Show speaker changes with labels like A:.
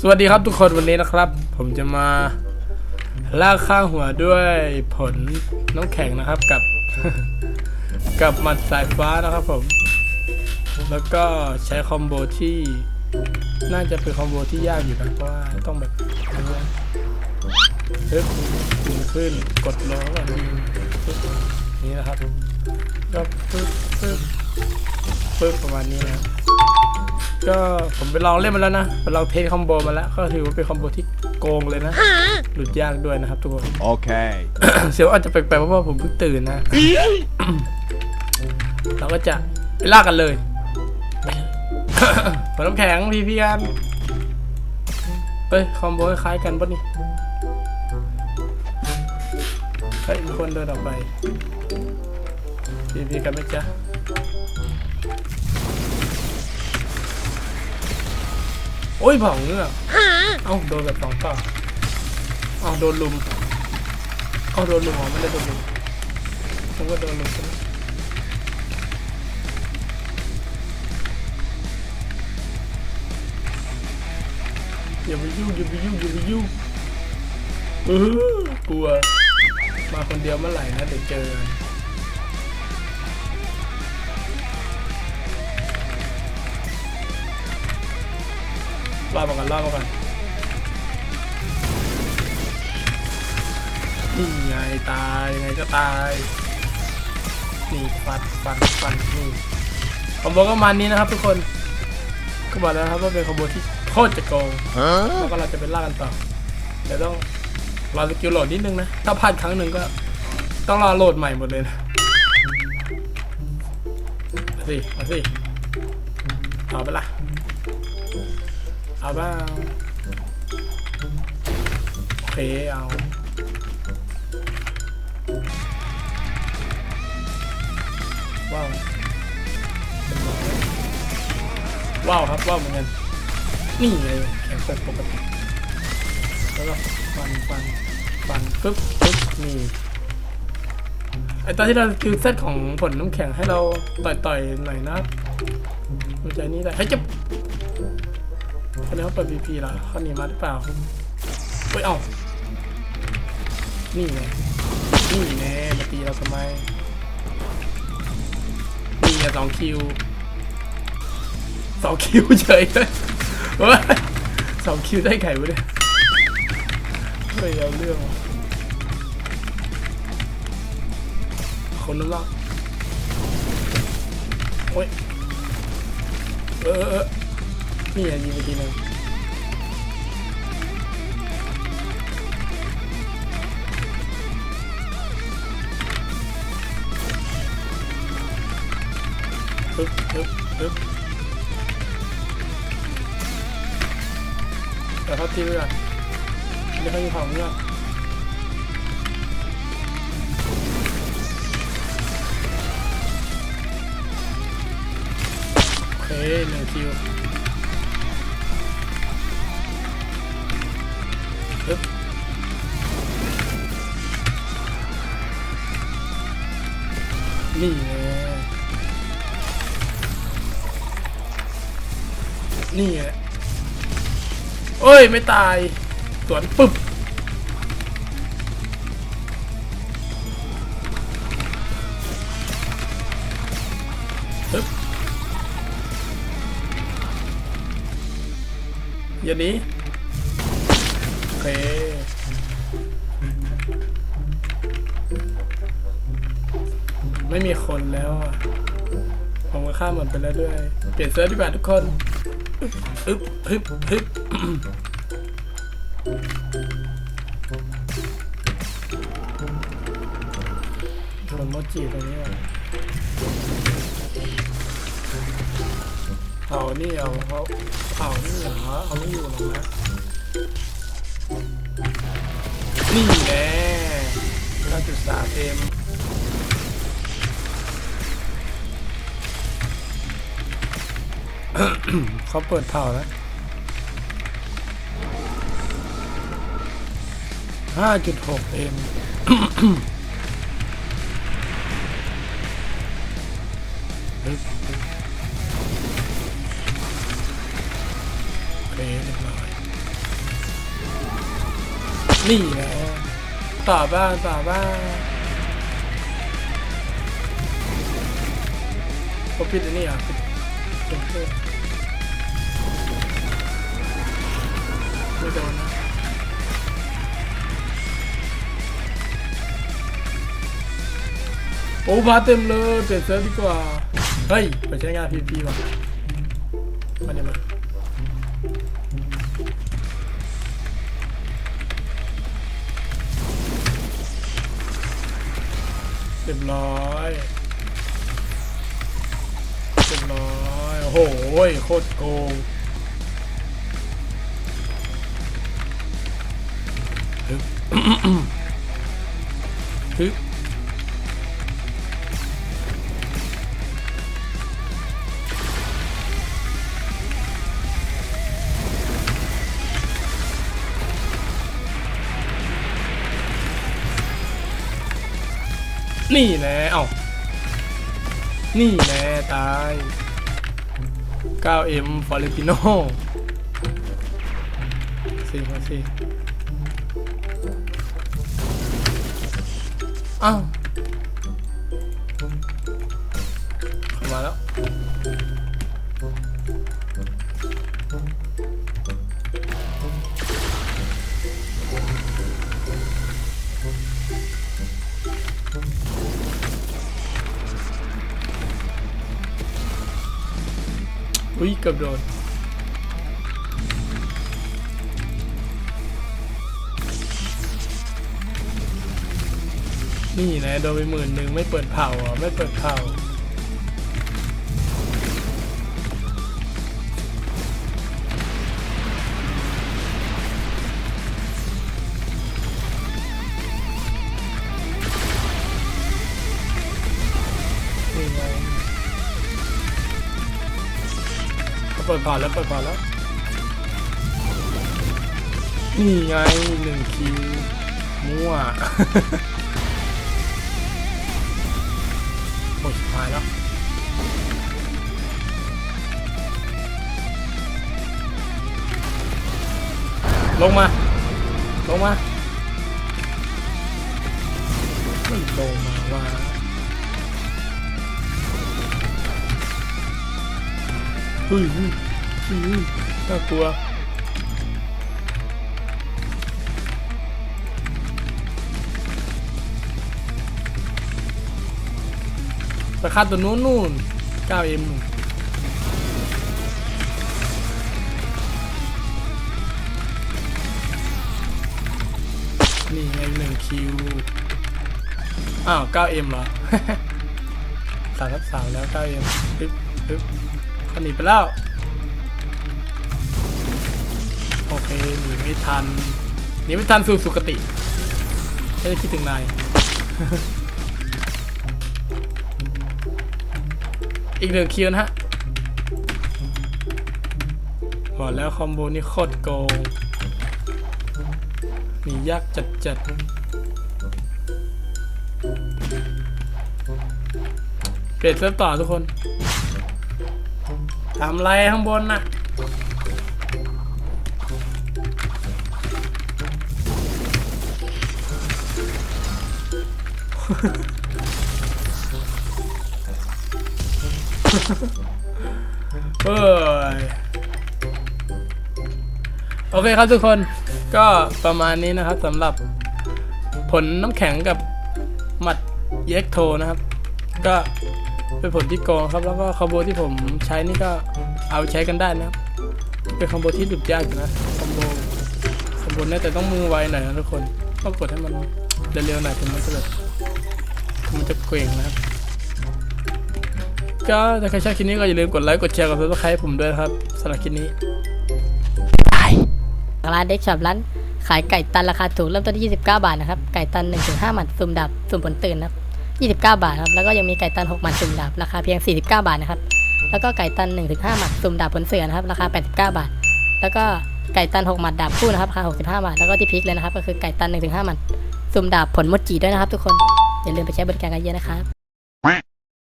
A: สวัสดีครับทุกคนวันนี้นะครับ ผมจะมาลากข้างหัวด้วยผลน้ำแข็งนะครับกับ กับหมัดสายฟ้านะครับผม แล้วก็ใช้คอมโบที่น่าจะเป็นคอมโบที่ยากอยู่นะเพราะว่าต้องแบบปึ๊บดึงขึ้นกดลงแล้วก็ดึงปึ๊บนี่นะครับก็ปึ๊บปึ๊บปึ๊บประมาณนี้นะ ก็ผมไปลองเล่นมาแล้วนะไปลองเทสคอมโบมาแล้ว ก็ถือว่าเป็นคอมโบที่โกงเลยนะ หลุดยากด้วยนะครับทุกคน
B: Okay.
A: เสียวอาจจะแปลกๆเพราะว่าผมเพิ่งตื่นนะ เราก็จะไปลากกันเลยผลน้ำแข็งพี่พี่กันเฮ้ยคอมโบคล้ายๆกันปะนี่เฮ้ยมีคนเดินออกไปพี่พี่กันไหมจ๊ะ โอ้ยเผาเงือกเอ้าโดนแบบสองต่อเอ้าโดนลุมเอ้าโดนลุมอ๋อไม่ได้โดนลุมผมก็โดนลุมใช่ไหมอย่าไปยุ่งอย่าไปยุ่งอย่าไปยุ่งเออกลัว มาคนเดียวเมื่อไหร่นะเดี๋ยวเจอ รอมาก่อนรอมาก่อนนี่ไงตายยังไงก็ตายนี่ฟันฟันฟันนี่คอมโบก็มาณนี้นะครับทุกคนก็บอกแล้วครับว่าเป็นคอมโบที่โคตรจะโกงแล้วก็เราจะไปล่ากันต่อเดี๋ยวต้องรอสกิลโหลดนิดนึงนะ ถ้าพลาดครั้งหนึ่งก็ต้องรอโหลดใหม่หมดเลยนะมาสิมาสิเอาไปละ เอาบ้างโอเคเอาว้าวว้าวครับว้าวเหมือนกันนี่ไงแข็งปกปกติแล้วก็ฟันฟันฟันปึ๊บปึ๊บนี่ไอตอนที่เราคือเซตของผลน้ำแข็งให้เราต่อยต่อยๆหน่อยนะมันจนี่ได้ให้จับ คนนี้เขาเปิดพีพีละเขาหนีมาหรือเปล่าเฮ้ยเอ้านี่ไงนี่แน่มาตีเราทำไมนี่ไงสองคิวสองคิวเฉยเลยเฮ้ยสองคิวได้ไก่วะเนี่ยเฮ้ยเอาเรื่องคนนั้นละโอ้ยเออ นี่ไงยิงไปทีหนึงปึ๊บปึ๊บปึ๊บเดี๋ยวเขาตีไปก่อนเดี๋ยเขาอยู่ของเงือกโอเคหนึ่งคิว นี่ไงนี่ไงเอ้ย ไม่ตาย สวนปึ๊บปึ๊บอย่างนี้โอเค ไม่มีคนแล้วอะผมก็ข้ามมันไปแล้วด้วย เปลี่ยนเซิร์ฟดีกว่าทุกคนอึ๊บอึ๊บอึ๊บคนโมจิตรงนี้อะเอานี่เอาเขาเอานี่เหรอเอาไม่อยู่หรอกนะนี่แน่9.3เอ็ม เขาเปิดเผานะ5.6เอ็มปึ๊บปึ๊บโอเคเรียบร้อยนี่ไงต่อบ้างต่อบ้างผมปิดอันนี้อะปิดตรงเพื่อ ไม่โดนนะโอ้มาเต็มเลยเปลี่ยนเซิร์ฟดีกว่า เฮ้ย ไปใช้งานพีพีว่ะมาเดี๋ยมาเรียบร้อยเรียบร้อย โอ้โห โคตรโกง ฮึนี่แน่เอ้า นี่แน่ตาย 9M ฟอเรติโนสี่มาสี่ อ้าวเข้ามาแล้ว อุ้ยเกือบโดน นี่นะโดนไปหมื่นหนึ่งไม่เปิดเผาอะไม่เปิดเผานี่ไงเขาเปิดเผาแล้วเปิดเผาแล้ว นี่ไงหนึ่งคิวมั่ว หมดสุดท้ายแล้วลงมา ลงมาไม่ลงมาว่าเฮ้ยเฮ้ยเฮ้ยเฮ้ยน่ากลัว ไปคาตัวนู้นนู่น 9M นี่ไงหนึ่งคิว อ้าว 9M เหรอสามทับสามแล้ว 9M ปึ๊บปึ๊บเขาหนีไปแล้ว โอเค หนีไม่ทัน หนีไม่ทันสู่สุคติไม่ได้คิดถึงนาย อีกหนึ่งคิวนะฮะบอกแล้วคอมโบนี่โคตรโกงมียากจัดจัดเปลี่ยนเซิร์ฟต่อทุกคนทำไรข้างบนน่ะ เอ้ยโอเคครับทุกคนก็ประมาณนี้นะครับสำหรับผลน้ำแข็งกับหมัดเย็กโทนะครับ ก็เป็นผลที่โกงครับ แล้วก็คอมโบที่ผมใช้นี่ก็เอาใช้กันได้นะครับ เป็นคอมโบที่หลุดยากนะคอมโบคอมโบนี่แต่ต้องมือไวหน่อยนะทุกคนต้องกดให้มันเร็วๆหน่อยถึงมันจะแบบมันจะเกร่งนะครับ ก็ถ้าใครชอบคลิปนี้ก็อย่าลืมกดไลค์กดแชร์กดซับสไครต์ผมด้วยครับสำหรับคลิปนี้
B: ร้านเด็กช็อปร้านขายไก่ตันราคาถูกเริ่มต้นที่ 29 บาทนะครับ ไก่ตัน 1-5 หมัดสุ่มดับสุ่มผลตื่นนะครับ 29 บาทครับ แล้วก็ยังมีไก่ตัน 6 หมัดสุ่มดับ ราคาเพียง 49 บาทนะครับ แล้วก็ไก่ตัน 1-5 หมัดสุ่มดับผลเสือนะครับ ราคา 89 บาท แล้วก็ไก่ตัน 6 หมัดดาบคู่นะครับ ราคา 65 บาท แล้วก็ที่พลิกเลยนะครับ ก็คือไก่ตัน 1-5 หมัดสุ่มดาบผลมดจีด้วยนะครับ ทุกคน อย่าลืมไปใช้บริการกันเยอะนะครับ